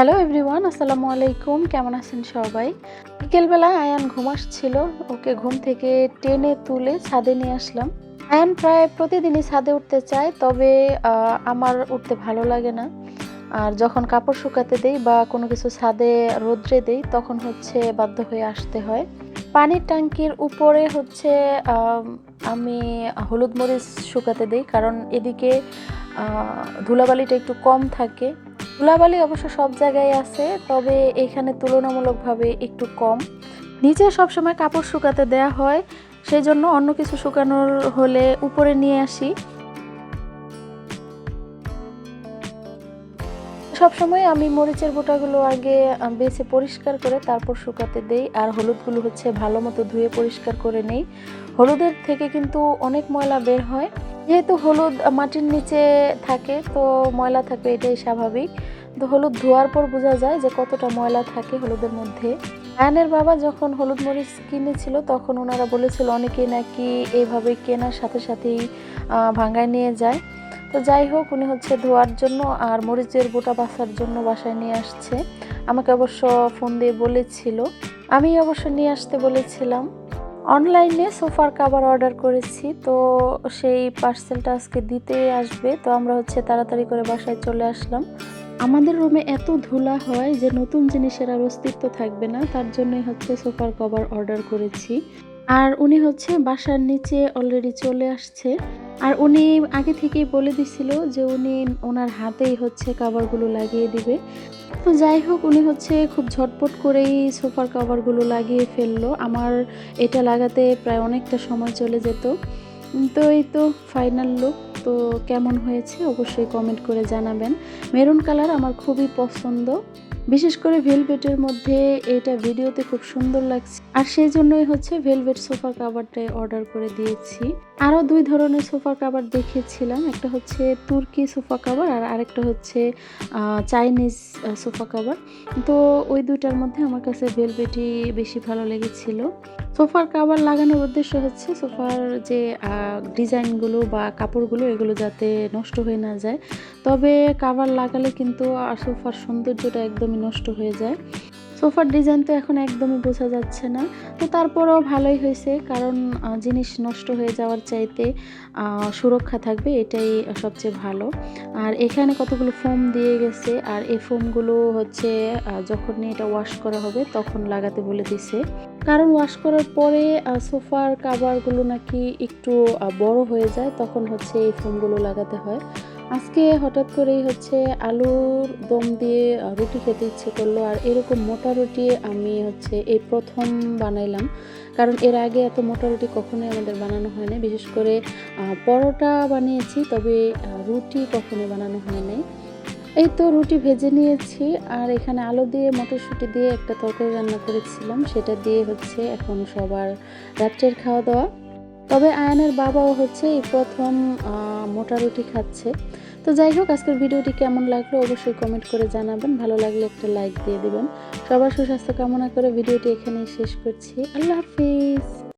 Hello everyone আসসালামু আলাইকুম কেমন আছেন সবাই? বিকেলবেলা আয়ান ঘুম আসছিল। ওকে ঘুম থেকে টেনে তুলে ছাদে নিয়ে আসলাম। আয়ান প্রায় প্রতিদিনই ছাদে উঠতে চায়, তবে আমার উঠতে ভালো লাগে না। আর যখন কাপড় শুকাতে দেই বা কোনো কিছু ছাদে রোদ্রে দেই, তখন হচ্ছে বাধ্য হয়ে আসতে হয়। পানির ট্যাঙ্কির উপরে হচ্ছে, আমি হলুদ মরিচ শুকাতে দেই, কারণ এদিকে ধুলাবালিটা একটু কম থাকে। ধুলাবালি অবশ্য সব জায়গায় আছে, তবে এখানে তুলনামূলকভাবে একটু কম। নিচে সবসময় কাপড় শুকাতে দেয়া হয় সেই জন্য অন্য কিছু শুকানোর হলে উপরে নিয়ে আসি। সবসময় আমি মরিচের বোটাগুলো আগে বেছে পরিষ্কার করে তারপর শুকাতে দেই, আর হলুদগুলো হচ্ছে ভালো মতো ধুয়ে পরিষ্কার করে নেই। হলুদের থেকে কিন্তু অনেক ময়লা বের হয়। যেহেতু হলুদ মাটির নিচে থাকে, তো ময়লা থাকবে এটাই স্বাভাবিক। তো হলুদ ধোয়ার পর বোঝা যায় যে কতটা ময়লা থাকে হলুদের মধ্যে। আয়নের বাবা যখন হলুদ মরিচ কিনেছিল, তখন ওনারা বলেছিল অনেকেই নাকি এইভাবে কেনার সাথে সাথেই ভাঙ্গায় নিয়ে যায়। তো যাই হোক, উনি হচ্ছে ধোয়ার জন্য আর মরিচের গোটা বাছার জন্য বাসায় নিয়ে আসছে। আমাকে অবশ্য ফোন দিয়ে বলেছিল। আমি অবশ্য নিয়ে আসতে বলেছিলাম। অনলাইনে সোফার কাভার অর্ডার করেছি, তো সেই পার্সেলটা আজকে দিতে আসবে। তো আমরা হচ্ছে তাড়াতাড়ি করে বাসায় চলে আসলাম। আমাদের রুমে এত ধুলা হয় যে নতুন জিনিসের আর অস্তিত্ব থাকবে না, তার জন্যই হচ্ছে সোফার কভার অর্ডার করেছি। আর উনি হচ্ছে বাসার নিচে অলরেডি চলে আসছে। আর উনি আগে থেকেই বলে দিছিল যে উনি ওনার হাতেই হচ্ছে কাভারগুলো লাগিয়ে দিবে। তো যাই হোক, উনি হচ্ছে খুব ঝটপট করেই সোফার কাভারগুলো লাগিয়ে ফেলল। আমার এটা লাগাতে প্রায় অনেকটা সময় চলে যেত। তো এই তো ফাইনাল লুক তো কেমন হয়েছে অবশ্যই কমেন্ট করে জানাবেন। মেরুন কালার আমার খুবই পছন্দ। বিশেষ করে ভেলভেটের মধ্যে এটা ভিডিওতে খুব সুন্দর লাগছে। আর সেই জন্যই হচ্ছে ভেলভেট সোফার কাভারটাই অর্ডার করে দিয়েছি। আরও দুই ধরনের সোফার কাভার দেখেছিলাম একটা হচ্ছে তুর্কি সোফা কাভার আর আরেকটা হচ্ছে চাইনিজ সোফা কাভার তো ওই দুইটার মধ্যে আমার কাছে ভেলভেটই বেশি ভালো লেগেছিল। সোফার কাভার লাগানোর উদ্দেশ্য হচ্ছে সোফার যে ডিজাইনগুলো বা কাপড়গুলো, এগুলো যাতে নষ্ট হয়ে না যায়। তবে কাভার লাগালে কিন্তু সোফার সৌন্দর্যটা একদমই নষ্ট হয়ে যায়। সোফার ডিজাইন তো এখন একদমই বোঝা যাচ্ছে না। তো তারপরেও ভালোই হয়েছে কারণ জিনিস নষ্ট হয়ে যাওয়ার চাইতে সুরক্ষা থাকবে এটাই সবচেয়ে ভালো। আর এখানে কতগুলো ফোম দিয়ে গেছে আর এই ফোমগুলো হচ্ছে আহ, যখনই এটা ওয়াশ করা হবে তখন লাগাতে বলে দিছে। কারণ ওয়াশ করার পরে সোফার কাভারগুলো নাকি একটু বড় হয়ে যায় তখন হচ্ছে এই ফোমগুলো লাগাতে হয়। আজকে হঠাৎ করেই হচ্ছে আলুর দম দিয়ে রুটি খেতে ইচ্ছে করল। আর এরকম মোটা রুটি আমি হচ্ছে এই প্রথম বানাইলাম। কারণ এর আগে এত মোটা রুটি কখনোই আমাদের বানানো হয় না বিশেষ করে পরোটা বানিয়েছি, তবে রুটি কখনোই বানানো হয় নাই। এই তো রুটি ভেজে নিয়েছি। আর এখানে আলু দিয়ে, মটরশুঁটি দিয়ে একটা তরকারি রান্না করেছিলাম। সেটা দিয়ে হচ্ছে এখন সবার রাত্রের খাওয়া দাওয়া তবে আয়নের বাবাও হচ্ছে এই প্রথম মোটা রুটি খাচ্ছে। তো যাই হোক, আজকের ভিডিওটি কেমন লাগল অবশ্যই কমেন্ট করে জানাবেন। ভালো লাগলে একটা লাইক দিয়ে দেবেন। সবার সুস্বাস্থ্য কামনা করে ভিডিওটি এখানেই শেষ করছি। আল্লাহ হাফিজ।